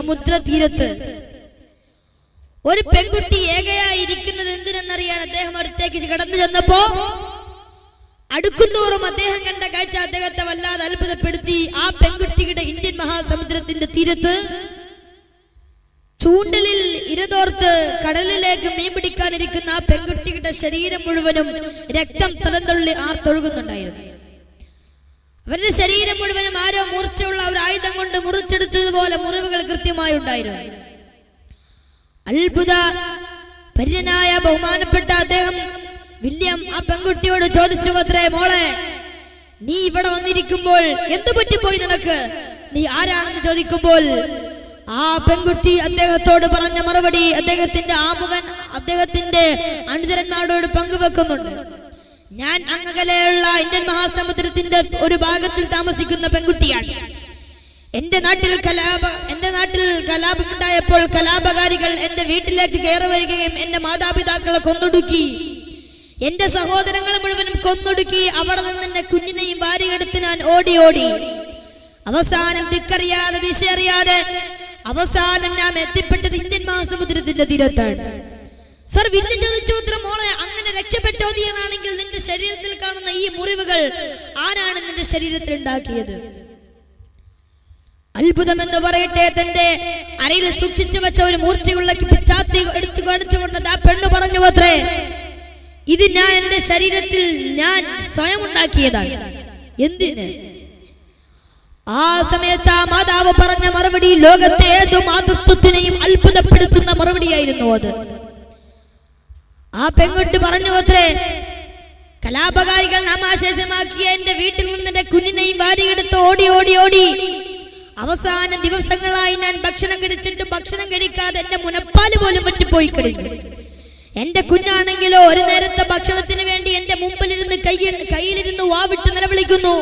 സമുദ്ര തീരത്ത് ഒരു പെൺകുട്ടി ഏകയായി ഇരിക്കുന്നത് എന്തിനെന്നറിയാൻ അദ്ദേഹം അടുത്തേക്ക് കടന്നു ചെന്നപ്പോ അടുക്കുന്തോറും അദ്ദേഹം കണ്ട കാഴ്ച അദ്ദേഹത്തെ വല്ലാതെ അത്ഭുതപ്പെടുത്തി. ആ പെൺകുട്ടിയുടെ ഇന്ത്യൻ മഹാസമുദ്രത്തിന്റെ തീരത്ത് ചൂണ്ടലിൽ ഇരതോർത്ത് കടലിലേക്ക് മീൻ പിടിക്കാനിരിക്കുന്ന ആ പെൺകുട്ടിയുടെ ശരീരം മുഴുവനും രക്തം തലന്തള്ളി ആർത്തൊഴുകുന്നുണ്ടായിരുന്നു. അവരുടെ ശരീരം മുഴുവനും ആരോ മൂർച്ചയുള്ള ഒരു ആയുധം കൊണ്ട് മുറിച്ചെടുത്തതുപോലെ മുറിവുകൾ കൃത്യമായി ഉണ്ടായിരുന്നു. അത്ഭുത പര്യനായ ബഹുമാനപ്പെട്ട അദ്ദേഹം വില്യം ആ പെൺകുട്ടിയോട് ചോദിച്ചു അത്രേ മോളെ നീ ഇവിടെ വന്നിരിക്കുമ്പോൾ എന്ത് പറ്റിപ്പോയി നിനക്ക്? നീ ആരാണെന്ന് ചോദിക്കുമ്പോൾ ആ പെൺകുട്ടി അദ്ദേഹത്തോട് പറഞ്ഞ മറുപടി അദ്ദേഹത്തിന്റെ ആമുഖൻ അദ്ദേഹത്തിന്റെ അനുചരന്മാരോട് പങ്കുവെക്കുന്നുണ്ട്. ഞാൻ അങ്ങകലെയുള്ള ഇന്ത്യൻ മഹാസമുദ്രത്തിന്റെ ഒരു ഭാഗത്തിൽ താമസിക്കുന്ന പെൺകുട്ടിയാണ്. എന്റെ നാട്ടിൽ കലാപ എന്റെ നാട്ടിൽ കലാപമുണ്ടായപ്പോൾ കലാപകാരികൾ എന്റെ വീട്ടിലേക്ക് കയറി വരികയും എന്റെ മാതാപിതാക്കളെ കൊന്നൊടുക്കി എന്റെ സഹോദരങ്ങളെ മുഴുവനും കൊന്നൊടുക്കി അവിടെ നിന്ന് എന്റെ കുഞ്ഞിനെയും ഭാര്യയെടുത്ത് ഞാൻ ഓടി ഓടി. അവസാനം തിക്കറിയാതെ ദിശ അറിയാതെ അവസാനം ഞാൻ എത്തിപ്പെട്ടത് ഇന്ത്യൻ മഹാസമുദ്രത്തിന്റെ തീരത്താണ്. സർ വില്ലിന്റെ ചോദ്യം മോളെ അങ്ങനെ രക്ഷപ്പെട്ടോതിയതാണെങ്കിൽ നിന്റെ ശരീരത്തിൽ കാണുന്ന ഈ മുറിവുകൾ ആരാണ് നിന്റെ ശരീരത്തിൽ ഉണ്ടാക്കിയത്? അത്ഭുതം എന്ന് പറയട്ടെ തന്റെ അരയിൽ സൂക്ഷിച്ചു വെച്ച ഒരു മൂർച്ചയുള്ള പിച്ചാത്തി എടുത്തു കാണിച്ചുകൊണ്ട് ആ പെണ്ണ് പറഞ്ഞു അത്രേ ഇത് ഞാൻ എന്റെ ശരീരത്തിൽ ഞാൻ സ്വയം ഉണ്ടാക്കിയതാണ് എന്തിന്? ആ സമയത്ത് ആ മാതാവ് പറഞ്ഞ മറുപടി ലോകത്തെ ഏത് മാതൃത്വത്തിനെയും അത്ഭുതപ്പെടുത്തുന്ന മറുപടിയായിരുന്നു അത്. ആ പെൺകുട്ടി പറഞ്ഞു അത്രേ കലാപകാരികൾ നാമാശേഷമാക്കിയ എന്റെ വീട്ടിൽ നിന്ന് എന്റെ കുഞ്ഞിനെയും ഭാര്യയെടുത്ത് ഓടി ഓടി ഓടി. അവസാന ദിവസങ്ങളായി ഞാൻ ഭക്ഷണം കഴിച്ചിട്ട് ഭക്ഷണം കഴിക്കാതെ എന്റെ മുനപ്പാൽ പോലും പറ്റിപ്പോയി കഴിഞ്ഞു എന്റെ കുഞ്ഞാണെങ്കിലോ ഒരു നേരത്തെ ഭക്ഷണത്തിന് വേണ്ടി എന്റെ മുമ്പിലിരുന്ന് കൈ കയ്യിലിരുന്ന് വാവിട്ട് നിലവിളിക്കുന്നു.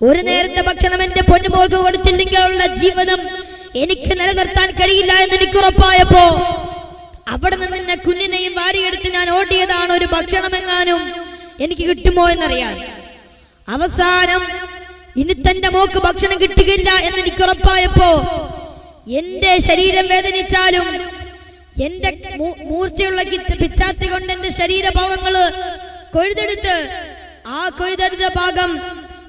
ഒരു നേരത്തെ ഭക്ഷണം എന്റെ പൊന്നുമോൾക്ക് കൊടുത്തില്ലെങ്കിൽ അവളുടെ ജീവിതം എനിക്ക് നിലനിർത്താൻ കഴിയില്ല എന്ന് എനിക്ക് ഉറപ്പായപ്പോ അവിടെ നിന്ന് നിന്നെ കുഞ്ഞിനെയും വാരിയെടുത്ത് ഞാൻ ഓടിയതാണ് ഒരു ഭക്ഷണമെങ്ങാനും എനിക്ക് കിട്ടുമോ എന്നറിയാൻ. അവസാനം ഇനി തന്റെ മോക്ക് ഭക്ഷണം കിട്ടുകയില്ല എന്ന് എനിക്ക് ഉറപ്പായപ്പോ എന്റെ ശരീരം വേദനിച്ചാലും എന്റെ മൂർച്ചയുള്ള പിച്ചാത്തി കൊണ്ട് എന്റെ ശരീരഭാഗങ്ങൾ കൊഴുതെടുത്ത് ആ കൊഴുതെടുത്ത ഭാഗം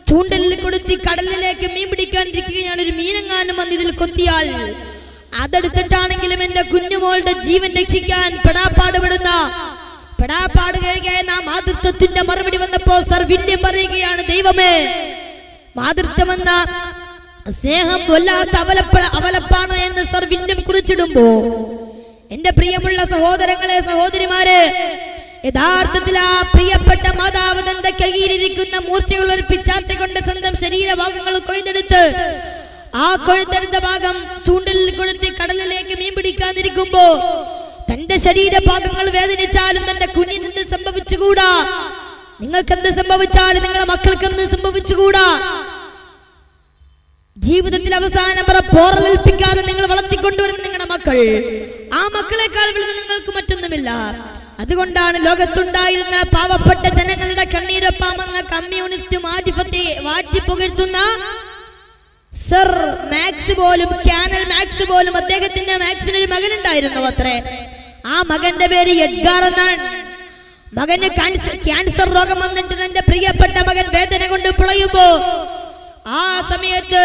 ചൂണ്ടലിൽ കൊടുത്തി കടലിലേക്ക് മീൻ പിടിക്കാനിരിക്കുകയാണ് ഒരു മീനെങ്ങാനും വന്ന് ഇതിൽ കൊത്തിയാൽ. അതെടുത്തിട്ടാണെങ്കിലും എന്റെ കുഞ്ഞുമോളുടെ ജീവൻ രക്ഷിക്കാൻ പെടാപ്പാടുപെടുന്ന പെടാപ്പാട് കഴിയുകയായ നാം മാതൃത്വത്തിന്റെ മറുപടി വന്നപ്പോ സർ വില്യം പറയുകയാണ് ദൈവമേ. മാതൃത്വമെന്ന സ്നേഹം കൊല്ലാത്ത അവലപ്പ അവലപ്പാണ് എന്ന് സർ വില്യം കുറിച്ചിടുമ്പോ എന്റെ പ്രിയമുള്ള സഹോദരങ്ങളെ സഹോദരിമാരെ യഥാർത്ഥത്തിൽ ആ പ്രിയപ്പെട്ട മാതാവ് തന്റെ കയ്യിലിരിക്കുന്ന മൂർച്ചകൾ ഒരു പിച്ചാത്തി കൊണ്ട് സ്വന്തം ശരീരഭാഗങ്ങൾ കൊയ്തെടുത്ത് ആ കൊഴുത്തെടുത്ത ഭാഗം ചൂണ്ടലിൽ കൊളുത്തി കടലിലേക്ക് മീൻ പിടിക്കാതിരിക്കുമ്പോ തന്റെ ശരീരഭാഗങ്ങൾ വേദനിച്ചാലും തന്റെ കുഞ്ഞിന് എന്ത് സംഭവിച്ചുകൂടാ? നിങ്ങൾക്ക് എന്ത് സംഭവിച്ചാലും നിങ്ങളുടെ മക്കൾക്ക് എന്ത് സംഭവിച്ചുകൂടാ? ജീവിതത്തിൽ അവസാനം പറ പോറലേൽപ്പിക്കാതെ നിങ്ങൾ വളർത്തിക്കൊണ്ടുവരുന്ന നിങ്ങളുടെ മക്കൾ. ആ മക്കളെക്കാൾ വിളിച്ച് നിങ്ങൾക്ക് മറ്റൊന്നുമില്ല. അതുകൊണ്ടാണ് ലോകത്തുണ്ടായിരുന്ന പാവപ്പെട്ട ജനങ്ങളുടെ കണ്ണീരൊപ്പാമെന്ന കമ്മ്യൂണിസ്റ്റ് മാറ്റി വാറ്റി പുകഴ്ത്തുന്ന സർ മാക്സ് പോലും കാനൽ മാക്സ് പോലും അദ്ദേഹത്തിന്റെ മാക്സിന് ഒരു മകൻ ഉണ്ടായിരുന്നു അത്രേ. ആ മകന്റെ പേര് എഡ്ഗാർ എന്നാണ്. മകന് ക്യാൻസർ രോഗം വന്നിട്ട് തന്റെ പ്രിയപ്പെട്ട മകൻ വേദന കൊണ്ട് പിളയുമ്പോ ആ സമയത്ത്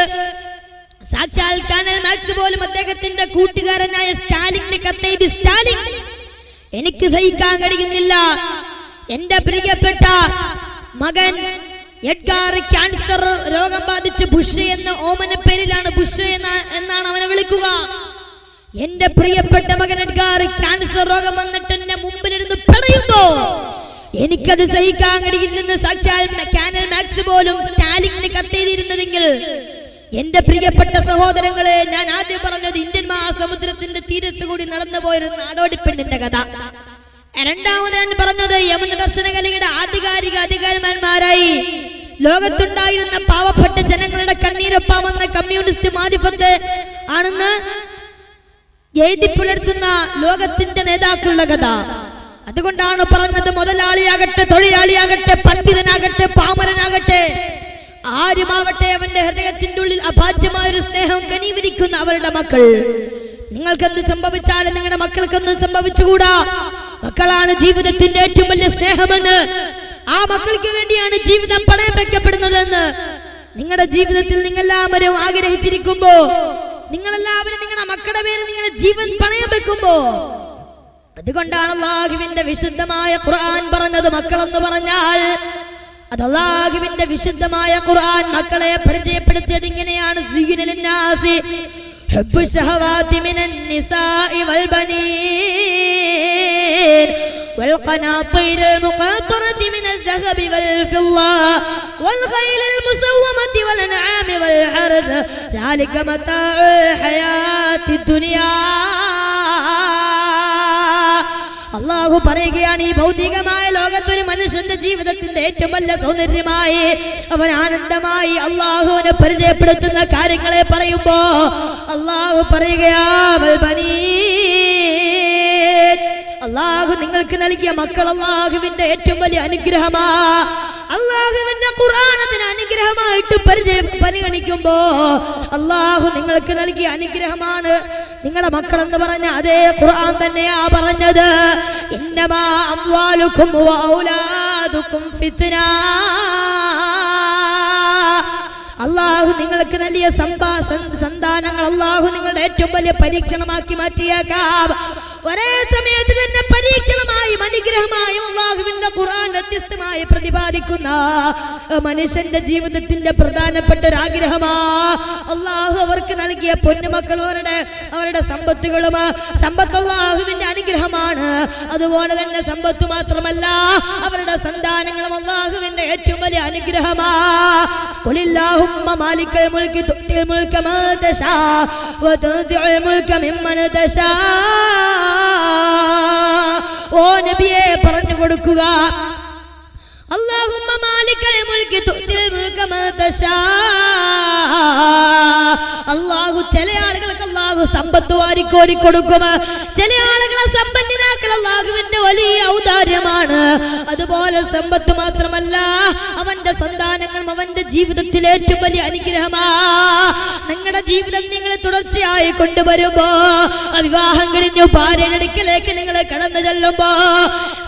സാക്ഷാൽ കാനൽ മാക്സ് പോലും അദ്ദേഹത്തിന്റെ കൂട്ടുകാരനായ സ്റ്റാലിന് കത്തെഴുതി സ്റ്റാലിൻ എനിക്ക് സഹിക്കാൻ കഴിയുന്നില്ല. എന്റെ പ്രിയപ്പെട്ട മകൻ എഡ്ഗാർ ക്യാൻസർ രോഗം ബാധിച്ച് ബുഷ് എന്ന ഓമന പേരിലാണ് ബുഷ് എന്ന എന്നാണ് അവനെ വിളിക്കുക. എന്റെ പ്രിയപ്പെട്ട മകൻ എഡ്ഗാർ ക്യാൻസർ രോഗം വന്നിട്ട് എന്റെ മുമ്പിലിരുന്ന് പറയുമ്പോ എനിക്കത് സഹിക്കാൻ കഴിയില്ലെന്ന് സാക്ഷാൽ കാനൽ മാക്സ് പോലും സ്റ്റാലിന് കത്തെഴുതിയിരുന്നതെങ്കിൽ എന്റെ പ്രിയപ്പെട്ട സഹോദരങ്ങളെ ഞാൻ ആദ്യം പറഞ്ഞത് ഇന്ത്യൻ മഹാസമുദ്രത്തിന്റെ തീരത്ത് കൂടി നടന്നു പോയൊരു നാടോടി പെണ്ണിന്റെ കഥ. രണ്ടാമത് ഞാൻ പറഞ്ഞത് യമൻ ദർശന കലയുടെ ആധികാരിക അധികാരന്മാരായി ലോകത്തുണ്ടായിരുന്ന പാവപ്പെട്ട ജനങ്ങളുടെ കണ്ണീരൊപ്പാമെന്ന കമ്മ്യൂണിസ്റ്റ് മാരിഫത്ത് ആണെന്ന് എഴുതി പുലർത്തുന്ന ലോകത്തിന്റെ നേതാക്കളുടെ കഥ. അതുകൊണ്ടാണ് പറഞ്ഞത് മുതലാളിയാകട്ടെ തൊഴിലാളിയാകട്ടെ പണ്ഡിതനാകട്ടെ പാമരനാകട്ടെ. ആരുമാവട്ടെ അവന്റെ ഹൃദയത്തിന്റെ ഉള്ളിൽ അഭാജ്യമായ ഒരു സ്നേഹം കനിവിരിക്കുന്ന അവരുടെ മക്കൾ. നിങ്ങൾക്കെന്ത് സംഭവിച്ചാലും നിങ്ങളുടെ മക്കൾക്കെന്ത് സംഭവിച്ചുകൂടാ? മക്കളാണ് ജീവിതത്തിന്റെ ഏറ്റവും വലിയ സ്നേഹമെന്ന്. ആ മക്കൾക്ക് വേണ്ടിയാണ് ജീവിതം പണയം വെക്കപ്പെടുന്നതെന്ന് നിങ്ങളുടെ ജീവിതത്തിൽ നിങ്ങളെല്ലാവരും ആഗ്രഹിച്ചിരിക്കുമ്പോ നിങ്ങളെല്ലാവരും നിങ്ങളുടെ മക്കളുടെ പേര് നിങ്ങളുടെ ജീവൻ പണയം വെക്കുമ്പോ അതുകൊണ്ടാണ് അള്ളാഹുവിന്റെ വിശുദ്ധമായ ഖുർആൻ പറഞ്ഞത് മക്കളെന്ന് പറഞ്ഞാൽ അത് അള്ളാഹുവിന്റെ വിശുദ്ധമായ ഖുർആൻ മക്കളെ പരിചയപ്പെടുത്തിയത് ഇങ്ങനെയാണ്. ഹബ്ബു ശഹവാതി മിനൻ നിസാഇ والقناطير المقنطرة من الذهب والفضة والخيل المسومة والأنعام والحرث ذلك متاع الحياة الدنيا അള്ളാഹു പറയുകയാണ് ഈ ഭൗതികമായ ലോകത്തൊരു മനുഷ്യന്റെ ജീവിതത്തിന്റെ ഏറ്റവും വലിയ സൗന്ദര്യമായി അവൻ ആനന്ദമായി അള്ളാഹുവിനെ പരിചയപ്പെടുത്തുന്ന കാര്യങ്ങളെ പറയുമ്പോ അള്ളാഹു പറയുകയാ വൽ ബനീൻ. അള്ളാഹു നിങ്ങൾക്ക് നൽകിയ മക്കൾ അള്ളാഹുവിന്റെ ഏറ്റവും വലിയ അനുഗ്രഹമാ. അള്ളാഹുവിന്റെ ഖുറാനത്തിന് അനുഗ്രഹമായിട്ട് പരിചയ പരിഗണിക്കുമ്പോ അള്ളാഹു നിങ്ങൾക്ക് നൽകിയ അനുഗ്രഹമാണ്. നിങ്ങളുടെ മക്കൾ എന്ന് പറഞ്ഞ അതേ ഖുർആൻ തന്നെയാ പറഞ്ഞത്. ഇന്നമാ അള്ളാഹു നിങ്ങൾക്ക് നൽകിയ സന്താനങ്ങൾ അള്ളാഹു നിങ്ങളുടെ ഏറ്റവും വലിയ പരീക്ഷണമാക്കി മാറ്റിയേക്കാം. ഒരേ സമയത്ത് തന്നെ പരീക്ഷണമായും അനുഗ്രഹമായും വ്യത്യസ്തമായി പ്രതിപാദിക്കുന്ന മനുഷ്യന്റെ ജീവിതത്തിന്റെ പ്രധാനപ്പെട്ട ഒരു ആഗ്രഹമാ. അള്ളാഹു അവർക്ക് നൽകിയ പൊന്നുമക്കളോരുടെ അവരുടെ സമ്പത്തുകളും സമ്പത്ത് അള്ളാഹുവിന്റെ അനുഗ്രഹമാണ്. അതുപോലെ തന്നെ സമ്പത്ത് മാത്രമല്ല അവരുടെ സന്താനങ്ങളും അള്ളാഹുവിന്റെ ഏറ്റവും വലിയ അനുഗ്രഹമാ. മാലിക്കൽ മുൽക്കി ഓ നബിയെ പറഞ്ഞു കൊടുക്കുക. اللهم مالك الملك تؤتي الملك من تشاء അള്ളാഹു ചില ആളുകൾക്ക് അള്ളാഹു സമ്പത്ത് വാരിക്കോരി കൊടുക്കും ചില ആളുകളെ സമ്പന്നനാക്കൾ അള്ളാഹുവിന്റെ വലിയ ഔദാര്യമാണ് അതുപോലെ സമ്പത്ത് മാത്രമല്ല അവന്റെ സന്താനങ്ങളും അവന്റെ ജീവിതത്തിലെ ഏറ്റവും വലിയ അനുഗ്രഹമാ നിങ്ങളുടെ ജീവിതം നിങ്ങൾ തുടർച്ചയായി കൊണ്ടുവരുമ്പോ ആ വിവാഹം കഴിഞ്ഞു ഭാര്യയുടെ അടുക്കലേക്ക് നിങ്ങൾ കടന്നു ചെല്ലുമ്പോ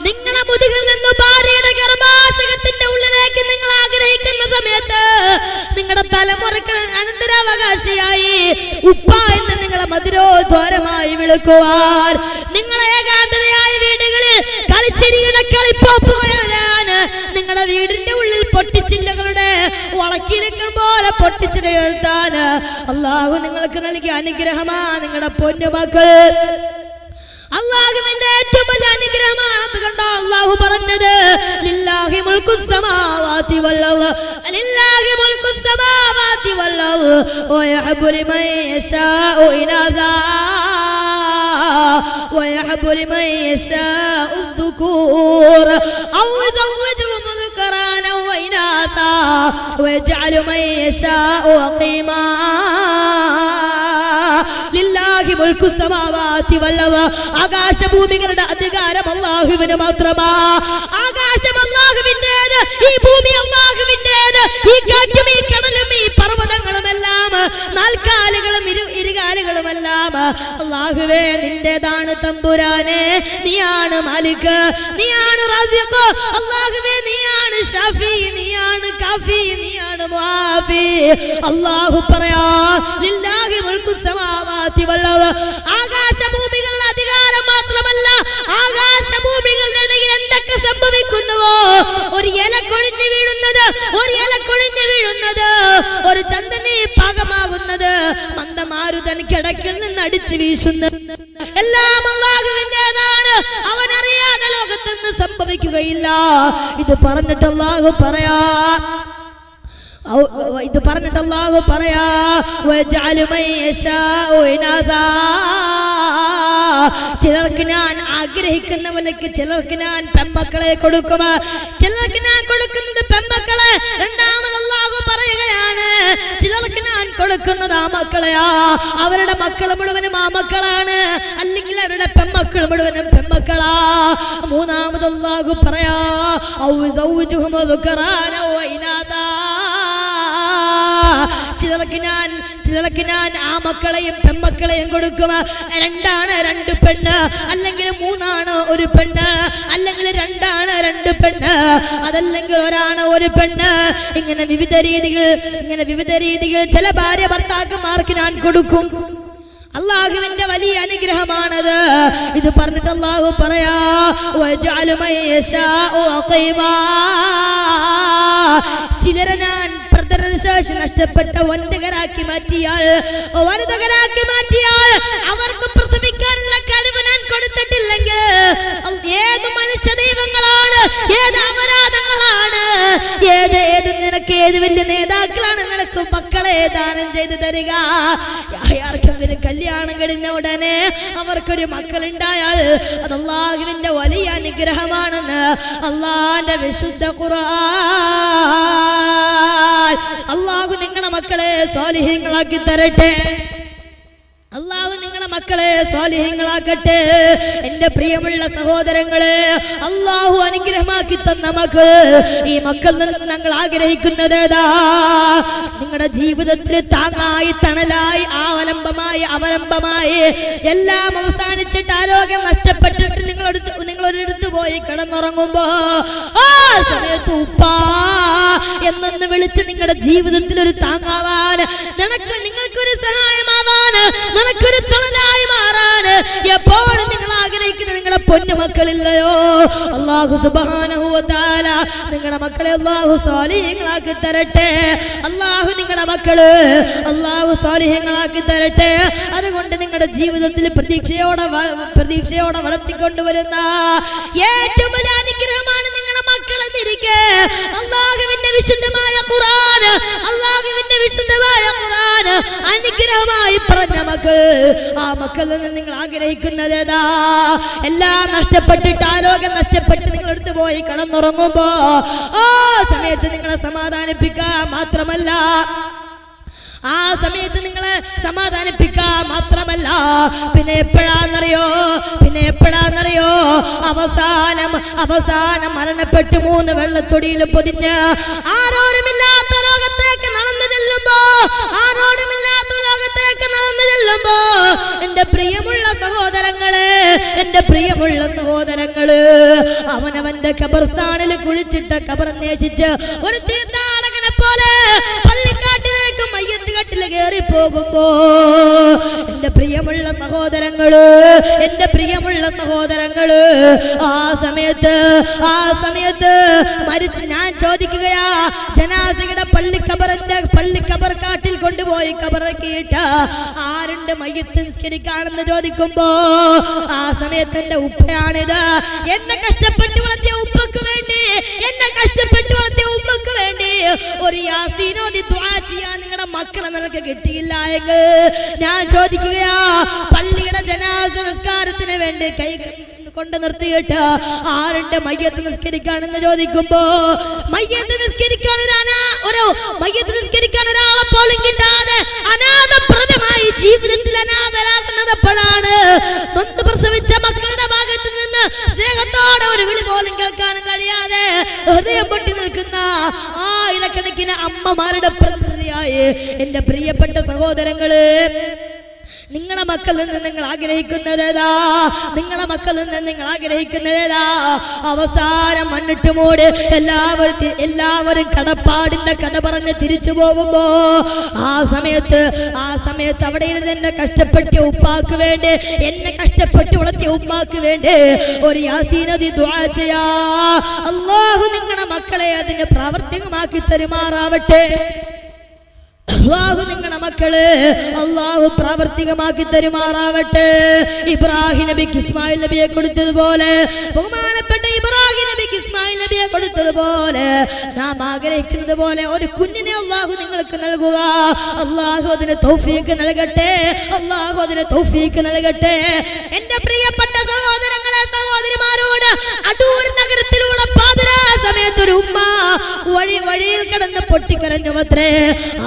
നിങ്ങളെ മുതുകിൽ നിന്ന് ഭാര്യയുടെ ഗർഭാശയത്തിന്റെ ഉള്ളിലേക്ക് നിങ്ങൾ ആഗ്രഹിക്കുന്ന സമയത്ത് നിങ്ങളുടെ തലമുറയ്ക്ക് അനന്തരാവകാശിയായി ഉപ്പ എന്ന് നിങ്ങളെ മധുരോദ്വാരമായി വിളിക്കുവാൻ. നിങ്ങൾ ഏകാന്തതയായ വീടുകളിൽ കളിച്ചിരിയുടെ കളിപ്പോപ്പുകയാണ് നിങ്ങളുടെ വീടിന്റെ ഉള്ളിൽ പൊട്ടിച്ചില്ലകളുടെ വളക്കിരിക്കും പോലെ പൊട്ടിച്ചിട എഴുത്താൻ അള്ളാഹു നിങ്ങൾക്ക് നൽകിയ അനുഗ്രഹമാ നിങ്ങളുടെ പൊന്നുമക്കൾ. അള്ളാഹുവിന്റെ ഏറ്റവും വലിയ അനുഗ്രഹമാണെന്ന് കണ്ട അള്ളാഹു പറഞ്ഞത് ലില്ലാഹി മുൽക്കു സമാവാതി വല്ലഹ് ലില്ലാഹി മുൽക്കു സമാവാതി വല്ലഹ് വയഹബു ലിമൻ യശാഉ ഇനാദാ ويحب لمن يشاء الذكور أو يزوجهم ذكرانا وإناثا ويجعل من يشاء عقيما ലില്ലാഹി മുൽക്കു സമാവാതി വല്ലവ ആകാശഭൂമികളുടെ അധികാരം അല്ലാഹുവിന് മാത്രമാ ആകാശം അല്ലാഹുവിന്റേത് ഈ ഭൂമി അല്ലാഹുവിന്റേത് ഈ കാറ്റും ഈ കടലും ഈ പർവതങ്ങളും എല്ലാം നാൽക്കാലുകളും ഇരു ഇരുകാലുകളും എല്ലാം അല്ലാഹുവേ നിന്റേതാണ് തമ്പുരാനെ. നീയാണ് മാലിക്. നീയാണ് റാസിഖ്. അല്ലാഹുവേ നീയാണ് ഷാഫി. നീയാണ് കാഫി. നീയാണ് മുആഫി അല്ലാഹു പറയാ ലില്ലാഹി മുൽക്കു സമാവാതി വല്ലവ് ആകാശഭൂമികളുടെ കിടക്കിൽ നിന്ന് അടിച്ചു വീശുന്നു എല്ലാം അള്ളാഹുവിന്റെതാണ്. അവൻ അറിയാതെ ലോകത്തൊന്നും സംഭവിക്കുകയില്ല. ഇത് പറഞ്ഞിട്ട് അള്ളാഹു പറയാ ഇത് പറഞ്ഞിട്ട് അള്ളാഹു പറയാ. ചിലർക്ക് ഞാൻ ആഗ്രഹിക്കുന്ന ആഗ്രഹിക്കുന്നവർക്ക് ചിലർക്ക് ഞാൻ പെമ്പക്കളെ കൊടുക്കും ചിലർക്ക് ഞാൻ കൊടുക്കുന്നത് പെമ്പക്കളെ രണ്ടാമത് അള്ളാഹു പറയുകയാണ് ചിലർക്ക് കൊടുക്കുന്നത് ആ മക്കളെയാ. അവരുടെ മക്കൾ മുഴുവനും ആ മക്കളാണ്. അല്ലെങ്കിൽ അവരുടെ പെമ്മക്കൾ മുഴുവനും പെമ്മക്കളാ മൂന്നാമത് പറയാ. ചിലർക്ക് ഞാൻ ചിലർക്ക് ഞാൻ ആ മക്കളെയും പെമ്മക്കളെയും കൊടുക്കും രണ്ടാണ് രണ്ട് പെണ്ണ്. അല്ലെങ്കിൽ മൂന്നാണ് ഒരു പെണ്ണ്. അല്ലെങ്കിൽ രണ്ടാണ് രണ്ട് പെണ്ണ്. അതല്ലെങ്കിൽ ഒരാണ് ഒരു പെണ്ണ്. ഇങ്ങനെ വിവിധ രീതികൾ ഇങ്ങനെ വിവിധ രീതികൾ ചില ഭാര്യ ഭർത്താക്കന്മാർക്ക് ഞാൻ കൊടുക്കും. അള്ളാഹുവിന്റെ വലിയ അനുഗ്രഹമാണത്. ഇത് പറഞ്ഞിട്ട് അള്ളാഹു പറയാ "വജഅലു മൻ യശാഉ ചിലരെ ഞാൻ പ്രദർശേഷി നഷ്ടപ്പെട്ട വൻതകരാക്കി മാറ്റിയാൽ വനിതകരാക്കി മാറ്റിയാൽ അവർക്ക് ഞാൻ കൊടുത്തിട്ടില്ലെങ്കിൽ ഏത് മനുഷ്യ ദൈവങ്ങളാണ്? ഏത് അപരാധങ്ങളാണ്? ഏത് ഏത് നിനക്ക് ഏത് വലിയ നേതാക്കളാണ്? നിനക്ക് മക്കളെ ദാനം ചെയ്തു തരിക. ആർക്കെങ്കിലും കല്യാണം കഴിഞ്ഞ ഉടനെ അവർക്കൊരു മക്കളുണ്ടായാൽ അത് അള്ളാഹുവിന്റെ വലിയ അനുഗ്രഹമാണെന്ന് അള്ളാന്റെ വിശുദ്ധ ഖുർആൻ. അള്ളാഹു നിങ്ങളുടെ മക്കളെ സ്വാലിഹ്യങ്ങളാക്കി തരട്ടെ. അള്ളാഹു മക്കളെ സ്വാലിഹ്യങ്ങളാക്കട്ടെ എന്റെ പ്രിയമുള്ള സഹോദരങ്ങളെ അള്ളാഹു അനുഗ്രഹമാക്കി തന്ന മക്കൾ ഈ മക്കൾ നിന്ന് ഞങ്ങൾ ആഗ്രഹിക്കുന്നത് നിങ്ങളുടെ ജീവിതത്തിൽ താങ്ങായി തണലായി ആവലംബമായി അവലംബമായി എല്ലാം അവസാനിച്ചിട്ട് ആരോഗ്യം നഷ്ടപ്പെട്ടിട്ട് നിങ്ങളെടുത്ത് നിങ്ങളൊരിടത്ത് പോയി കിടന്നുറങ്ങുമ്പോ ആ സമയത്ത് ഉപ്പാ എന്നൊന്ന് വിളിച്ച് നിങ്ങളുടെ ജീവിതത്തിൽ ഒരു താങ്ങാവാൻ നിനക്ക് നിങ്ങൾക്കൊരു സഹായമാവാൻ നിനക്കൊരു തണലായി മാറാന്. എപ്പോഴും നിങ്ങൾ ആഗ്രഹിക്കുന്ന നിങ്ങളുടെ പൊന്നു മക്കളില്ലയോ? അള്ളാഹു സുബ്ഹാനഹു വ നിങ്ങളുടെ മക്കളെ അള്ളാഹു സ്വാലിഹ്യങ്ങളാക്കി തരട്ടെ. അള്ളാഹു നിങ്ങളുടെ മക്കൾ അള്ളാഹു സ്വാലിഹ്യങ്ങളാക്കി തരട്ടെ. അതുകൊണ്ട് നിങ്ങളുടെ ജീവിതത്തിൽ പ്രതീക്ഷയോടെ പ്രതീക്ഷയോടെ വളർത്തിക്കൊണ്ടുവരുന്ന ഏറ്റവും വലിയ അനുഗ്രഹമാണ് മക്കളെ അള്ളാഹുവിന്റെ വിശുദ്ധമായ ഖുർആൻ അള്ളാഹുവിന്റെ വിശുദ്ധമായ ഖുർആൻ അനുഗ്രഹമായി പറഞ്ഞ മക്കൾ ആ മക്കളിൽ നിന്ന് നിങ്ങൾ ആഗ്രഹിക്കുന്നത് ഏതാ? എല്ലാം നഷ്ടപ്പെട്ടിട്ട് ആരോഗ്യം നഷ്ടപ്പെട്ട് നിങ്ങൾ എടുത്തു പോയി കടന്നുറങ്ങുമ്പോ ആ സമയത്ത് നിങ്ങളെ സമാധാനിപ്പിക്കാൻ മാത്രമല്ല. ആ സമയത്ത് നിങ്ങളെ സമാധാനിപ്പിക്കുക മാത്രമല്ല. പിന്നെ എപ്പോഴാന്നറിയോ? പിന്നെ എപ്പോഴാന്നറിയോ? അവസാനം അവസാനം മരണപ്പെട്ടു മൂന്ന് വെള്ളത്തൊടിയിൽ പൊതിഞ്ഞ് ആരോരുമില്ലാത്ത രോഗത്തേക്ക് നടന്നു ചെല്ലുമ്പോ ആരോടുമില്ലാത്ത ലോകത്തേക്ക് നടന്നു ചെല്ലുമ്പോ എന്റെ പ്രിയമുള്ള സഹോദരങ്ങളെ എന്റെ പ്രിയമുള്ള സഹോദരങ്ങൾ അവനവന്റെ കബർസ്ഥാനിൽ കുഴിച്ചിട്ട കബർ അന്വേഷിച്ച് ഒരു പോകുമ്പോ എന്റെ പ്രിയമുള്ള സഹോദരങ്ങൾ എന്റെ പ്രിയമുള്ള സഹോദരങ്ങൾ ആ സമയത്ത് ആ സമയത്ത് മരിച്ച് ഞാൻ ചോദിക്കുകയാ ജനാസിയുടെ പള്ളിക്കബറിന്റെ പള്ളിക്കബർ പള്ളി കബർ കാട്ടിൽ കൊണ്ടുപോയി കബറക്കിയിട്ട് ആരുണ്ട് മയ്യത്ത് നിസ്കരിക്കാണെന്ന് ചോദിക്കുമ്പോ ആ സമയത്ത് എന്റെ ഉപ്പയാണിത്. എന്നെ കഷ്ടപ്പെട്ട് വളർത്തിയ ഉപ്പക്ക് വേണ്ടി എന്നെ കഷ്ടപ്പെട്ട് വളർത്തിയ ഉമ്മക്ക് വേണ്ടി ഒരു യാസീനോദി ദുആ നിങ്ങളുടെ കിട്ടിയില്ല എങ്കിൽ ഞാൻ ചോദിക്കുകയാ പള്ളിയുടെ ജനാസ നിസ്കാരത്തിന് വേണ്ടി കൈ കൊണ്ട് നിർത്തിയിട്ട് ആരുടെ മയ്യത്ത് നിസ്കരിക്കാണെന്ന് ചോദിക്കുമ്പോ മയ്യത്ത് നിസ്കരിക്കാൻ ഒരു മയ്യത്ത് നിസ്കരിക്കാൻ ഒരാളെ പോലും കിട്ടാതെ അനാഥപ്രദമായി ജീവിതത്തിൽ അനാഥരാകുന്നത് എപ്പോഴാണ്? പ്രസവിച്ച മക്കളുടെ സ്നേഹത്തോടെ ഒരു വിളി പോലും കേൾക്കാനും കഴിയാതെ ഹൃദയം നിൽക്കുന്ന ആയിരക്കണക്കിന് അമ്മമാരുടെ പ്രതിനിധിയായി എന്റെ പ്രിയപ്പെട്ട സഹോദരങ്ങൾ. നിങ്ങളെ മക്കളിൽ നിന്ന് നിങ്ങൾ ആഗ്രഹിക്കുന്നതേതാ നിങ്ങളെ മക്കളിൽ നിന്ന് നിങ്ങൾ ആഗ്രഹിക്കുന്നതേതാ അവസാനം മണ്ണിട്ട് മൂട്. എല്ലാവരും എല്ലാവരും കടപ്പാടിന്റെ കഥ പറഞ്ഞ് തിരിച്ചു പോകുമ്പോ ആ സമയത്ത് ആ സമയത്ത് അവിടെ ഇരുന്ന് എന്നെ കഷ്ടപ്പെട്ട് ഉപ്പാക്ക് വേണ്ടി എന്നെ കഷ്ടപ്പെട്ട് വളർത്തിയ ഉപ്പാക്ക് വേണ്ടി ഒരു യാസീനതി ചെയ്യാ. അള്ളാഹു നിങ്ങളുടെ മക്കളെ അതിന് പ്രാവർത്തികമാക്കി തരുമാറാവട്ടെ. അള്ളാഹു നിങ്ങളുടെ മക്കൾ അള്ളാഹു പ്രാവർത്തികമാക്കി തരുമാറാവട്ടെ. ഇബ്രാഹിം നബിക്ക് ഇസ്മായിൽ നബിയെ കൊടുത്തതുപോലെ ബഹുമാനപ്പെട്ട ഇബ്രാഹിം നബിക്ക് ഇസ്മായിൽ നബിയെ കൊടുത്തതുപോലെ നാം ആഗ്രഹിക്കുന്നത് പോലെ ഒരു കുഞ്ഞിനെ അള്ളാഹു നിങ്ങൾക്ക് നൽകുക. അള്ളാഹു അതിന് തൗഫീക്ക് നൽകട്ടെ. അള്ളാഹു അതിന് തൗഫീക്ക് നൽകട്ടെ. എന്റെ പ്രിയപ്പെട്ട സഹോദരങ്ങളെ സഹോദരിമാരോട് അടൂർ നഗരത്തിലൂടെ പാതിരാ സമയത്ത് ഒരു ഒരു ഉമ്മ വഴി വഴിയിൽ കിടന്ന് പൊട്ടിക്കരഞ്ഞു അത്രേ.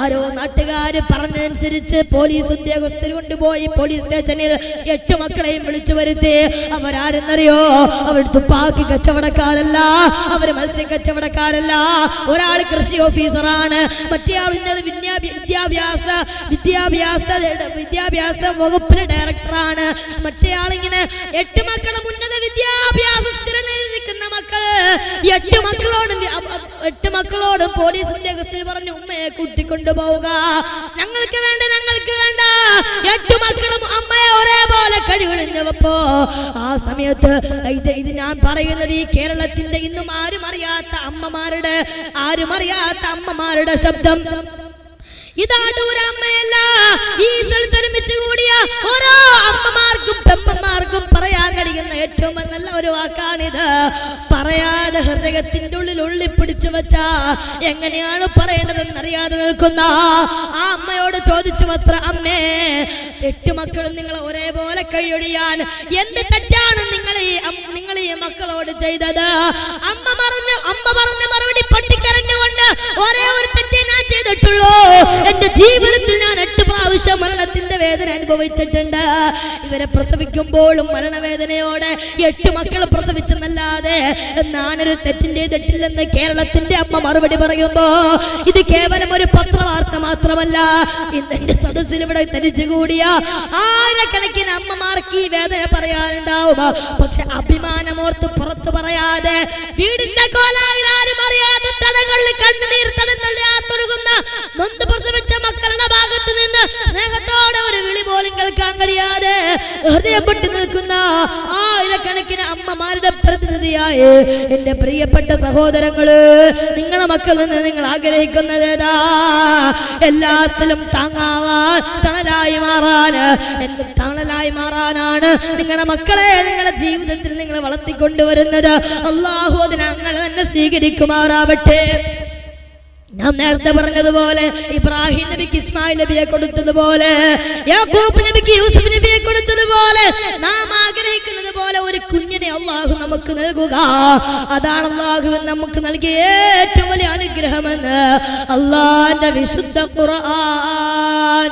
ആരോ നാട്ടുകാര് പറഞ്ഞനുസരിച്ച് പോലീസ് ഉദ്യോഗസ്ഥർ കൊണ്ടുപോയി പോലീസ് സ്റ്റേഷനിൽ എട്ട് മക്കളെയും വിളിച്ചു വരുത്തി. അവരാരെന്നറിയോ? അവർ തുപ്പാക്കി കച്ചവടക്കാരല്ല അവർ മത്സ്യ കച്ചവടക്കാരല്ല. ഒരാൾ കൃഷി ഓഫീസറാണ് മറ്റേയാൾ ഉന്നത വിദ്യാഭ്യാസ വിദ്യാഭ്യാസ വിദ്യാഭ്യാസ വകുപ്പിലെ ഡയറക്ടറാണ്. മറ്റേ ആളിങ്ങനെ എട്ട് മക്കളും ഉന്നത വിദ്യാഭ്യാസ എട്ട് മക്കളോടും എട്ട് മക്കളോടും പോലീസ് ഉദ്യോഗസ്ഥർ പറഞ്ഞു ഉമ്മയെ കൂട്ടിക്കൊണ്ടുപോവുക. ഞങ്ങൾക്ക് വേണ്ട ഞങ്ങൾക്ക് വേണ്ട. എട്ട് മക്കളും അമ്മയെ ഒരേപോലെ കഴിവിളിഞ്ഞപ്പോ ആ സമയത്ത് ഇത് ഇത് ഞാൻ പറയുന്നത് ഈ കേരളത്തിന്റെ ഇന്നും ആരും അറിയാത്ത അമ്മമാരുടെ ആരും അറിയാത്ത അമ്മമാരുടെ ശബ്ദം. അമ്മയല്ല ഈ സ്ഥലത്ത് ഒരുമിച്ച് കൂടിയ ഓരോ അമ്മമാർക്കും പെമ്മമാർക്കും പറയാൻ കഴിയുന്ന ഏറ്റവും നല്ല ഒരു വാക്കാണിത്. പറയാതെ ഹൃദയത്തിന്റെ ഉള്ളിൽ ഉള്ളിപ്പിടിച്ചു വെച്ച എങ്ങനെയാണ് പറയേണ്ടതെന്ന് അറിയാതെ നിൽക്കുന്ന ആ അമ്മയോട് ചോദിച്ചു അത്ര അമ്മേ എട്ട് മക്കളും നിങ്ങൾ ഒരേപോലെ കൈയൊഴിയാൻ എന്ത് തെറ്റാണ് നിങ്ങൾ ഈ നിങ്ങൾ ഈ മക്കളോട് ചെയ്തത്? അമ്മ പറഞ്ഞു അമ്മ പറഞ്ഞ മറുപടി പൊട്ടിക്കരഞ്ഞുകൊണ്ട് ഒരേ ഒരു തെറ്റേ ചെയ്തിട്ടുള്ളൂ എന്റെ ജീവിതത്തിൽ ഞാൻ എട്ട് പ്രാവശ്യം മരണത്തിന്റെ വേദന അനുഭവിച്ചിട്ടുണ്ട്. ഇവരെ പ്രസവിക്കുമ്പോഴും മരണവേദനയോടെ എട്ട് മക്കൾ പ്രസവിച്ചെന്നല്ലാതെ ഞാനൊരു തെറ്റിന്റെ ചെയ്തിട്ടില്ലെന്ന് കേരളത്തിന്റെ അമ്മ മറുപടി പറയുമ്പോ ഇത് കേവലം ഒരു പത്രവാർത്ത മാത്രമല്ല. എന്റെ സദസ്സിൽ ഇവിടെ തരിച്ചുകൂടിയ ആയിരക്കണക്കിന് അമ്മമാർക്ക് ഈ വേദന പറയാനുണ്ടാവും. പക്ഷെ അഭിമാനമോർത്ത് പുറത്തു പറയാതെ വീടിന്റെ കോലായിൽ ആരും അറിയാതെ തടങ്ങളിൽ കണ്ണുനീർ തടന്നൊഴുകുന്ന നൊന്ത് പ്രസവിച്ച മക്കളുടെ ഭാഗത്ത് നിന്ന് സ്നേഹത്തോടെ ഒരു വിളി പോലും കേൾക്കാൻ കഴിയാതെ ഹൃദയപ്പെട്ട് നിൽക്കുന്ന ആയിരക്കണക്കിന് അമ്മമാരുടെ പ്രതിനിധിയായ എന്റെ പ്രിയപ്പെട്ട സഹോദരങ്ങൾ നിങ്ങളെ മക്കളിൽ നിന്ന് നിങ്ങൾ ആഗ്രഹിക്കുന്നത് ഏതാ? എല്ലാത്തിലും താങ്ങാവാൻ തണലായി മാറാൻ എന്ത് തണലായി മാറാനാണ് നിങ്ങളുടെ മക്കളെ നിങ്ങളുടെ ജീവിതത്തിൽ നിങ്ങൾ വളർത്തിക്കൊണ്ടുവരുന്നത്? അള്ളാഹു അതിനെ അങ്ങനെ തന്നെ സ്വീകരിക്കുമാറാവട്ടെ. നാം നേരത്തെ പറഞ്ഞതുപോലെ ഇബ്രാഹിം നബിക്ക് ഇസ്മായിൽ നബിയെ കൊടുത്തതുപോലെ യാക്കൂബ് നബിക്ക് യൂസഫ് നബിയെ കൊടുത്തതുപോലെ നാം ആഗ്രഹിക്കുന്നത് പോലെ ഒരു കുഞ്ഞിനെ അള്ളാഹു നമുക്ക് നൽകുക. അതാണ് അള്ളാഹു നമുക്ക് നൽകിയ ഏറ്റവും വലിയ അനുഗ്രഹമെന്ന് അള്ളാന്റെ വിശുദ്ധ ഖുർആൻ.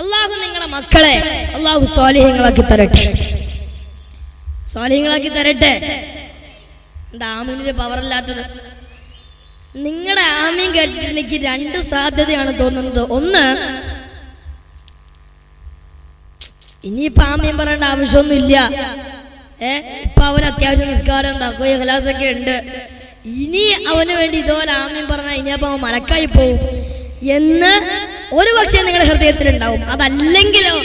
അള്ളാഹു നിങ്ങളെ മക്കളെ അള്ളാഹു സ്വാലിഹ്യങ്ങളാക്കി തരട്ടെ. സ്വാലിഹ്യങ്ങളാക്കി തരട്ടെ. എന്താ ആമിനിന്റെ പവറില്ലാത്തത് നിങ്ങളുടെ ആമയും കേട്ടിട്ട് എനിക്ക് രണ്ട് സാധ്യതയാണ് തോന്നുന്നത്. ഒന്ന് ഇനിയിപ്പൊ ആമയും പറയേണ്ട ആവശ്യമൊന്നുമില്ല. ഏ ഇപ്പൊ അവൻ അത്യാവശ്യം നിസ്കാരം തക്കോ ഖലാസ് ഒക്കെ ഉണ്ട്. ഇനി അവന് വേണ്ടി ഇതുപോലെ ആമയും പറഞ്ഞാൽ ഇനിയപ്പോ അവൻ മലക്കായി പോവും എന്ന് ഒരു പക്ഷേ നിങ്ങളുടെ ഹൃദയത്തിൽ ഉണ്ടാവും അതല്ലെങ്കിലോ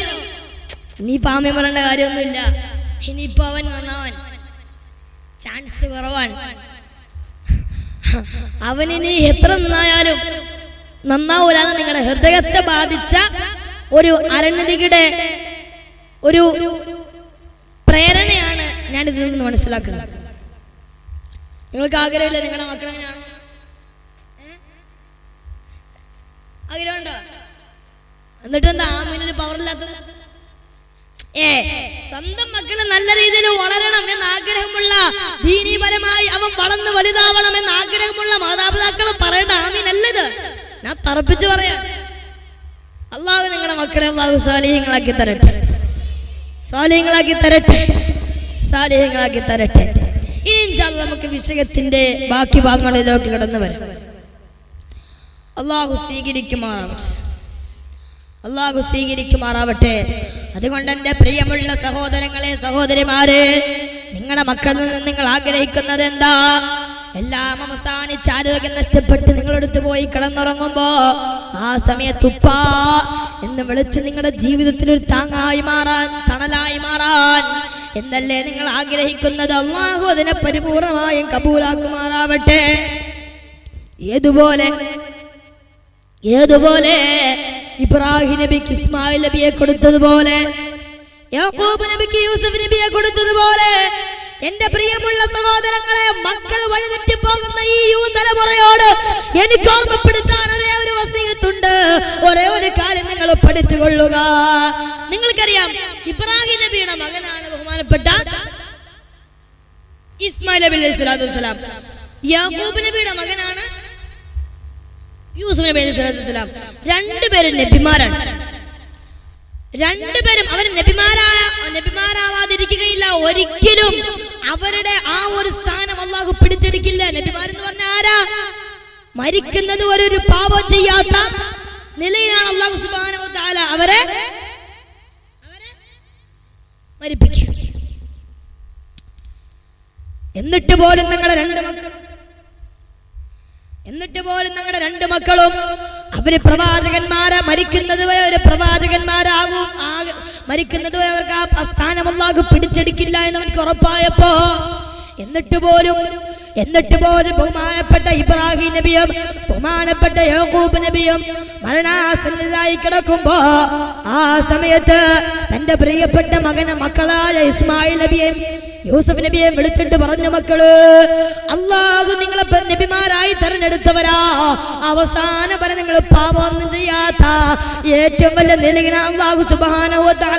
ഇനിയിപ്പോ ആമയും പറയേണ്ട കാര്യമൊന്നുമില്ല. ഇനിയിപ്പോ അവൻ വന്നവൻ. ചാൻസ് കുറവാണ്. അവനിനി എത്ര നന്നായാലും നന്നാവൂലാതെ നിങ്ങളുടെ ഹൃദയത്തെ ബാധിച്ച ഒരു അരണ്യതിയുടെ ഒരു പ്രേരണയാണ് ഞാൻ ഇതിൽ നിന്ന് മനസ്സിലാക്കുന്നത്. നിങ്ങൾക്ക് ആഗ്രഹമില്ല നിങ്ങളുടെ മക്കളെങ്ങനെയാണോ ആഗ്രഹമുണ്ടോ? എന്നിട്ടെന്താ? ആമിനൊരു പവറില്ലാത്തത് ഏ സ്വന്തം മക്കൾ നല്ല രീതിയിൽ വളരണം എന്ന് ആഗ്രഹമുള്ള ദീനീപരമായി അവൻ വളർന്ന് വലുതാവണം എന്ന് ആഗ്രഹമുള്ള മാതാപിതാക്കൾ പറയേണ്ട. ആമീനല്ലത് ഞാൻ തറപ്പിച്ച് പറയാം. അള്ളാഹു നിങ്ങളുടെ മക്കളെ അള്ളാഹു സാലിഹ്യങ്ങളാക്കി തരട്ടെ. സാലിഹ്യങ്ങളാക്കി തരട്ടെ. സാലിഹ്യങ്ങളാക്കി തരട്ടെ. ഇനി നമുക്ക് വിഷയത്തിന്റെ ബാക്കി ഭാഗങ്ങളിലേക്ക് കടന്നു വരാം. അള്ളാഹു സ്വീകരിക്കുമാറാവട്ടെ. അള്ളാഹു സ്വീകരിക്കുമാറാവട്ടെ. അതുകൊണ്ട് എന്റെ പ്രിയമുള്ള സഹോദരങ്ങളെ സഹോദരിമാരെ നിങ്ങളുടെ മക്കളിൽ നിന്ന് നിങ്ങൾ ആഗ്രഹിക്കുന്നത് എന്താ? എല്ലാം അവസാനിച്ച് ആരോഗ്യം നഷ്ടപ്പെട്ട് നിങ്ങളെടുത്ത് പോയി കിടന്നുറങ്ങുമ്പോ ആ സമയത്ത് ഉപ്പാ എന്ന് വിളിച്ച് നിങ്ങളുടെ ജീവിതത്തിൽ ഒരു താങ്ങായി മാറാൻ തണലായി മാറാൻ എന്നല്ലേ നിങ്ങൾ ആഗ്രഹിക്കുന്നത്? അള്ളാഹു അതിനെ പരിപൂർണമായും കബൂലാക്കുമാറാവട്ടെ. ഏതുപോലെ ഏതുപോലെ ഇബ്രാഹിം നബിക്ക് ഇസ്മായിൽ നബിയെ കൊടുത്തതുപോലെ യാക്കൂബ് നബിക്ക് യൂസഫ് നബിയെ കൊടുത്തതുപോലെ എന്റെ പ്രിയമുള്ള സഹോദരങ്ങളെ മക്കൾ വഴിതെറ്റി പോകുന്ന ഈ യുവതലമുറയോട് എനിക്ക് ഓർമ്മപ്പെടുത്താൻ ഒരേ ഒരു വസീയത്തുണ്ട്. ഒരേ ഒരു കാര്യം നിങ്ങൾ പഠിച്ചുകൊള്ളുക. നിങ്ങൾക്കറിയാം ഇബ്രാഹിം നബിയുടെ മകനാണ് ബഹുമാനപ്പെട്ട ഇസ്മായിൽ നബി അലൈഹി സ്വലാത്തു വസ്സലാം. യാക്കൂബ് നബിയുടെ മകനാണ് യൂസുഫ് നബി അലൈഹി സ്വലാത്തു വസ്സലാം. രണ്ടുപേരും നബിമാരാണ്. രണ്ടുപേരും അവർ നബിമാരായ നബിമാരാവാതിരിക്കുകയില്ല. ഒരിക്കലും അവരുടെ ആ ഒരു സ്ഥാനം അള്ളാഹു പിടിച്ചെടുക്കില്ല. നബിമാരെന്ന് പറഞ്ഞ ആരാ? മരിക്കുന്നത് ഒരു പാപം ചെയ്യാത്ത നിലയിലാണ് അള്ളാഹു വ അവരെ അവരെ മരിപ്പിക്കുക. എന്നിട്ട് പോലും നിങ്ങളെ രണ്ട് മക്കളും എന്നിട്ട് പോലും നിങ്ങളുടെ രണ്ട് മക്കളും അവർ പ്രവാചകന്മാരെ മരിക്കുന്നത് വരെ ഒരു പ്രവാചകന്മാരാകും. മരിക്കുന്നത് വരെ അവർക്ക് ആ സ്ഥാനം ഒന്നാകും പിടിച്ചെടുക്കില്ല എന്ന് അവർക്ക് ഉറപ്പായപ്പോ എന്നിട്ട് പോലും എന്നിട്ട് പോലും ബഹുമാനപ്പെട്ട ഇബ്രാഹിം നബിയും ബഹുമാനപ്പെട്ട യാക്കൂബ് നബിയും മരണാസന്നരായി കിടക്കുമ്പോ ആ സമയത്ത് തന്റെ പ്രിയപ്പെട്ട മകന മക്കളായ ഇസ്മായിൽ നബിയെയും യൂസഫ് നബിയെ വിളിച്ചിട്ട് പറഞ്ഞു മക്കൾ അള്ളാഹു നിങ്ങളെ പെ- അവസാന വരെ നിങ്ങൾ പാപമൊന്നും ചെയ്യാത്ത ഏറ്റവും വലിയ നിലയിലാണ് അള്ളാഹു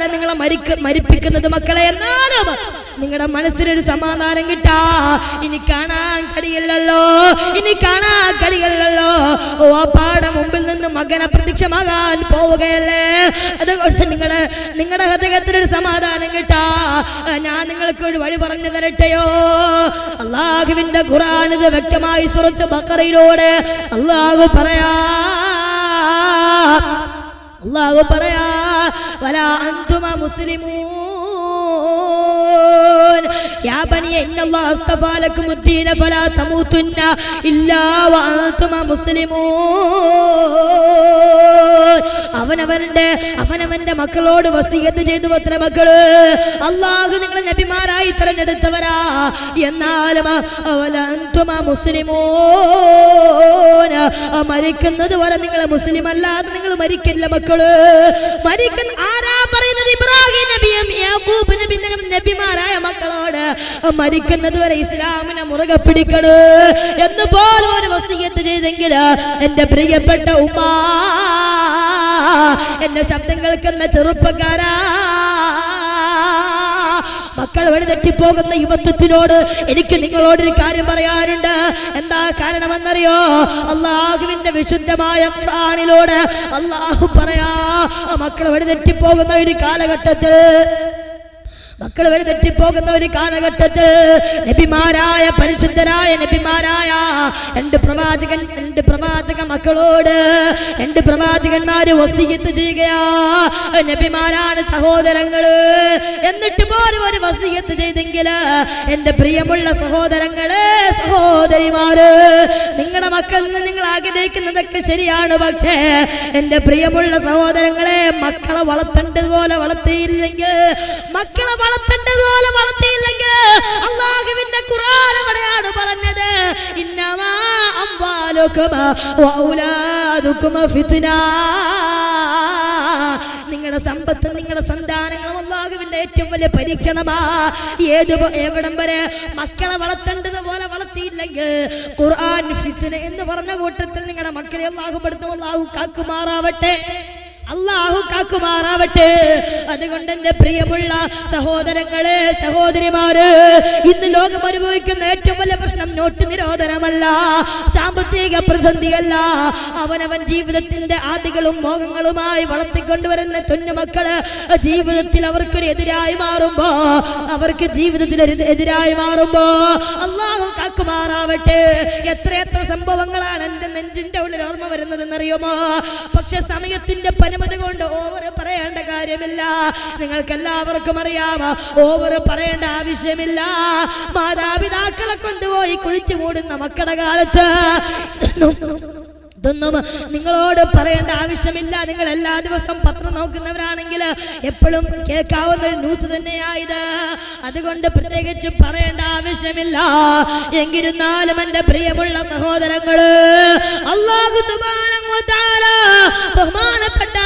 നിങ്ങളെ മരിക്ക മരിപ്പിക്കുന്നത് മക്കളെ. എന്നാലും നിങ്ങളുടെ മനസ്സിനൊരു സമാധാനം കിട്ടാ. ഇനി കാണാൻ കഴിയില്ലല്ലോ. ഇനി കാണാൻ കഴിയില്ലല്ലോ. ഓ പാടെ മുമ്പിൽ നിന്ന് മകൻ അപ്രത്യക്ഷമാകാൻ പോവുകയല്ലേ? അതുകൊണ്ട് നിങ്ങളുടെ നിങ്ങളുടെ ഹൃദയത്തിനൊരു സമാധാനം കിട്ടാ. ഞാൻ നിങ്ങൾക്ക് ഒരു വഴി പറഞ്ഞു തരട്ടെയോ? അള്ളാഹുവിന്റെ ഖുറാൻ ഇത് വ്യക്തമായി സുഹൃത്ത് ബക്കറയിലൂടെ അള്ളാഹു പറയാ അള്ളാഹു പറയാ വലാ അന്തുമ മുസ്ലിമൂൻ യാ ബനി ഇന്ന അല്ലാഹു അസ്തഫാ ലക്കും الدين فلا تموتن إلا وأنتم مسلمون അവനവന്റെ അവനവന്റെ മക്കളോട് വസീയത്ത് ചെയ്തു അത്ര മക്കൾ. അള്ളാഹു നിങ്ങൾ നബിമാരായി തിരഞ്ഞെടുത്തവരാ. എന്നാലും മുസ്ലിമോന. മരിക്കുന്നത് വരെ നിങ്ങൾ മുസ്ലിം അല്ലാതെ നിങ്ങൾ മരിക്കില്ല മക്കൾ. മരിക്കുന്ന ആരാ പറയുന്നത്? ഇബ്രാഹിം നബിയും നബിമാരായ മക്കളോട് മരിക്കുന്നത് വരെ ഇസ്ലാമിനെ മുറുകെ പിടിക്കണു. എന്ന് പോലും ഒരു വസീയത്ത് ചെയ്തെങ്കിൽ എന്റെ പ്രിയപ്പെട്ട ഉമ്മ എന്റെ ശബ്ദം കേൾക്കുന്ന ചെറുപ്പക്കാരാ മക്കൾ വഴി തെറ്റിപ്പോകുന്ന യുവത്വത്തിനോട് എനിക്ക് നിങ്ങളോട് ഒരു കാര്യം പറയാനുണ്ട്. എന്താ കാരണമെന്നറിയോ? അള്ളാഹുവിന്റെ വിശുദ്ധമായ പ്രാണിലൂടെ അള്ളാഹു പറയാ മക്കൾ വഴി തെറ്റിപ്പോകുന്ന ഒരു കാലഘട്ടത്തിൽ മക്കൾ വഴി തെറ്റിപ്പോകുന്ന ഒരു കാലഘട്ടത്തിൽ നബിമാരായ പരിശുദ്ധരായ നബിമാരായ രണ്ട് പ്രവാചകൻ രണ്ട് പ്രവാചക മക്കളോട് രണ്ട് പ്രവാചകന്മാര് വസീയത്ത് ചെയ്യുകയാ. നബിമാരാണ് സഹോദരങ്ങൾ. എന്നിട്ട് പോലും ഒരു വസീയത്ത് ചെയ്തെങ്കിൽ എന്റെ പ്രിയമുള്ള സഹോദരങ്ങൾ സഹോദരിമാര് നിങ്ങളുടെ മക്കളിൽ നിന്ന് നിങ്ങൾ ആഗ്രഹിക്കുന്നതൊക്കെ ശരിയാണ്. പക്ഷേ എന്റെ പ്രിയമുള്ള സഹോദരങ്ങളെ മക്കളെ വളർത്തേണ്ടതുപോലെ വളർത്തിയില്ലെങ്കിൽ മക്കളെ വളർത്തേണ്ടതുപോലെ വളർത്തിയില്ലെങ്കിൽ അള്ളാഹുവിന്റെ ഖുർആൻ അവിടെയാണ് പറഞ്ഞത്? ഇന്നമാ അംവാലുക്കും വൗലാദുകുമ ഫിത്ന. നിങ്ങളുടെ സമ്പത്ത് നിങ്ങളുടെ സന്താനങ്ങളും അള്ളാഹുവിന്റെ ഏറ്റവും വലിയ പരീക്ഷണമാ. ഏത് എവിടം വരെ മക്കളെ വളർത്തേണ്ടത് പോലെ വളർത്തിയില്ലെങ്കിൽ ഖുർആൻ ഫിത്ന എന്ന് പറഞ്ഞ കൂട്ടത്തിൽ നിങ്ങളുടെ മക്കളെ അള്ളാഹു പെടുത്തും. അള്ളാഹു കാക്കുമാറാവട്ടെ. അള്ളാഹു കാക്കുമാറാവട്ടെ. അതുകൊണ്ട് എന്റെ പ്രിയമുള്ള സഹോദരങ്ങളെ സഹോദരിമാര് ഇന്ന് ലോകം അനുഭവിക്കുന്ന ഏറ്റവും വലിയ പ്രശ്നം നോട്ട് നിരോധനമല്ല സാമ്പത്തിക പ്രതിസന്ധിയല്ല. അവനവൻ ജീവിതത്തിന്റെ ആദികളും മോഹങ്ങളുമായി വളർത്തിക്കൊണ്ടുവരുന്ന തുന്നുമക്കൾ ജീവിതത്തിൽ അവർക്കൊരു എതിരായി മാറുമ്പോ അവർക്ക് ജീവിതത്തിൽ ഒരു എതിരായി മാറുമ്പോ അള്ളാഹു കാക്കുമാറാവട്ടെ. എത്രയെത്ര സംഭവങ്ങളാണ് എന്റെ നെഞ്ചിന്റെ ഉള്ളിൽ ഓർമ്മ വരുന്നതെന്നറിയുമോ? പക്ഷെ സമയത്തിന്റെ പരിമിതി കൊണ്ട് ഓവർ പറയേണ്ട കാര്യമില്ല. നിങ്ങൾക്ക് എല്ലാവർക്കും അറിയാമോ ഓവർ പറയേണ്ട ആവശ്യമില്ല. മാതാപിതാക്കളെ കൊണ്ടുപോയി കുഴിച്ചു മൂടുന്ന മക്കളുടെ കാലത്ത്. ഇതൊന്നും നിങ്ങളോട് പറയേണ്ട ആവശ്യമില്ല. നിങ്ങൾ എല്ലാ ദിവസം പത്രം നോക്കുന്നവരാണെങ്കിൽ എപ്പോഴും കേൾക്കാവുന്ന ന്യൂസ് തന്നെയായത് അതുകൊണ്ട് പ്രത്യേകിച്ച് പറയേണ്ട ആവശ്യമില്ല. എങ്കിരുന്നാലും എന്റെ പ്രിയമുള്ള സഹോദരങ്ങൾ ബഹുമാനപ്പെട്ട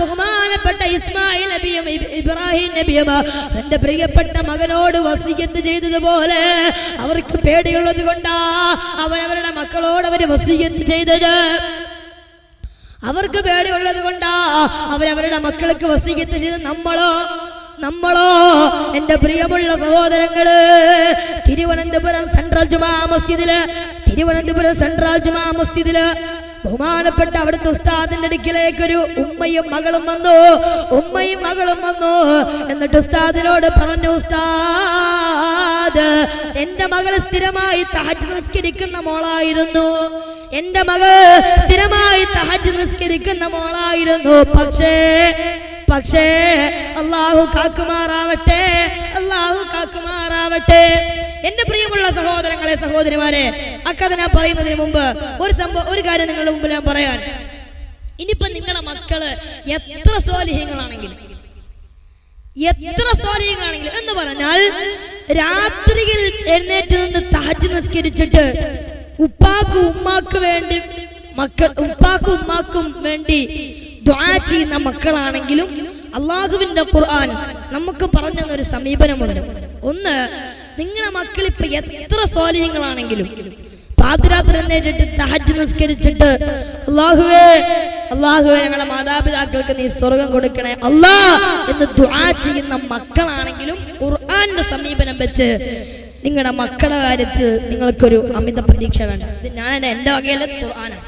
ബഹുമാനപ്പെട്ട ഇസ്മായിൽ നബിയും ഇബ്രാഹിം നബിയും തന്റെ പ്രിയപ്പെട്ട മകനോട് വസീയത്ത് ചെയ്തതുപോലെ അവർക്ക് പേടിയുള്ളത് കൊണ്ടാ അവരവരുടെ മക്കളോട് അവർ വസീയത്ത് ചെയ്തത്. അവർക്ക് പേടിയുള്ളത് കൊണ്ടാ അവരവരുടെ മക്കൾക്ക് വസീയത്ത് ചെയ്ത് നമ്മളോ നമ്മളോ എന്റെ പ്രിയമുള്ള സഹോദരങ്ങൾ തിരുവനന്തപുരം സെൻട്രൽ ജുമാ മസ്ജിദിൽ തിരുവനന്തപുരം സെൻട്രൽ ജുമാ മസ്ജിദിൽ ബഹുമാനപ്പെട്ട അവിടുത്തെ ഉസ്താദിന്റെ അടുക്കിലേക്ക് ഒരു ഉമ്മയും മകളും വന്നു. ഉമ്മയും മകളും വന്നു. എന്നിട്ട് ഉസ്താദിനോട് പറഞ്ഞു ഉസ്താദ് എന്റെ മകൾ സ്ഥിരമായി തഹജ് നിസ്കരിക്കുന്ന മോളായിരുന്നു. എന്റെ മകൾ സ്ഥിരമായി തഹജ് നിസ്കരിക്കുന്ന മോളായിരുന്നു. പക്ഷേ പക്ഷേ അള്ളാഹു കാക്കുമാറാവട്ടെ അള്ളാഹു കാക്കുമാറാവട്ടെ. എന്റെ പ്രിയമുള്ള സഹോദരങ്ങളെ സഹോദരിമാരെ അക്കഥ ഞാൻ പറയുന്നതിന് മുമ്പ് ഒരു സംഭവം ഒരു കാര്യം നിങ്ങളുടെ മുമ്പിൽ ഞാൻ പറയാൻ. ഇനിയിപ്പോ നിങ്ങളുടെ മക്കൾ എത്ര സ്വാലിഹ്യങ്ങളാണെങ്കിലും എത്ര സ്വാധീനങ്ങളാണെങ്കിലും എന്ന് പറഞ്ഞാൽ രാത്രിയിൽ എഴുന്നേറ്റ് നിന്ന് തഹജ് നിസ്കരിച്ചിട്ട് ഉപ്പാക്കും ഉമ്മാക്ക് വേണ്ടി മക്കൾ ഉപ്പാക്കും ഉമ്മാക്കും വേണ്ടി ദ്വാ ചെയ്യുന്ന മക്കളാണെങ്കിലും അള്ളാഹുവിന്റെ ഖുർആൻ നമുക്ക് പറഞ്ഞു ഒരു സമീപനമുണ്ട്. ഒന്ന് നിങ്ങളുടെ മക്കൾ ഇപ്പൊ എത്ര സ്വാലിഹ്യങ്ങളാണെങ്കിലും പാതിരാത്രി എഴുന്നേറ്റിട്ട് തഹജ് നിസ്കരിച്ചിട്ട് അള്ളാഹുവേ അള്ളാഹുവേ ഞങ്ങളുടെ മാതാപിതാക്കൾക്ക് നീ സ്വർഗം കൊടുക്കണേ. അല്ലാ എന്ന് ദുആ ചെയ്യുന്ന മക്കളാണെങ്കിലും ഖുർആന്റെ സമീപനം വെച്ച് നിങ്ങളുടെ മക്കളുടെ കാര്യത്തിൽ നിങ്ങൾക്കൊരു അമിത പ്രതീക്ഷ വേണ്ട. ഞാൻ എന്റെ വകയിലെ ഖുർആനാണ്.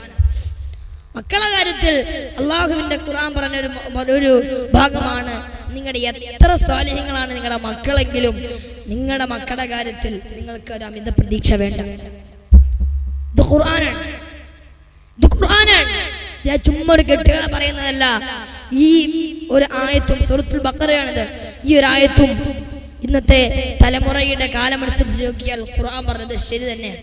മക്കളുടെ കാര്യത്തിൽ അള്ളാഹുവിന്റെ ഖുർആൻ പറഞ്ഞൊരു ഒരു ഭാഗമാണ് നിങ്ങളുടെ എത്ര സ്വാലിഹ്യങ്ങളാണ് നിങ്ങളുടെ മക്കളെങ്കിലും നിങ്ങളുടെ മക്കളുടെ കാര്യത്തിൽ നിങ്ങൾക്ക് ഒരു അമിത പ്രതീക്ഷ വേണ്ട. ഖുർആനാണ്. ഖുർആനാണ്. ഞാൻ ചുമ്മാ ഒരു പറയുന്നതല്ല. ഈ ഒരു ആയത്തും സുഹൃത്തുൽ ബക്കറയാണിത്. ഈ ഒരു ആയത്തും ഇന്നത്തെ തലമുറയുടെ കാലമനുസരിച്ച് നോക്കിയാൽ ഖുർആൻ പറഞ്ഞത് ശരി തന്നെയാണ്.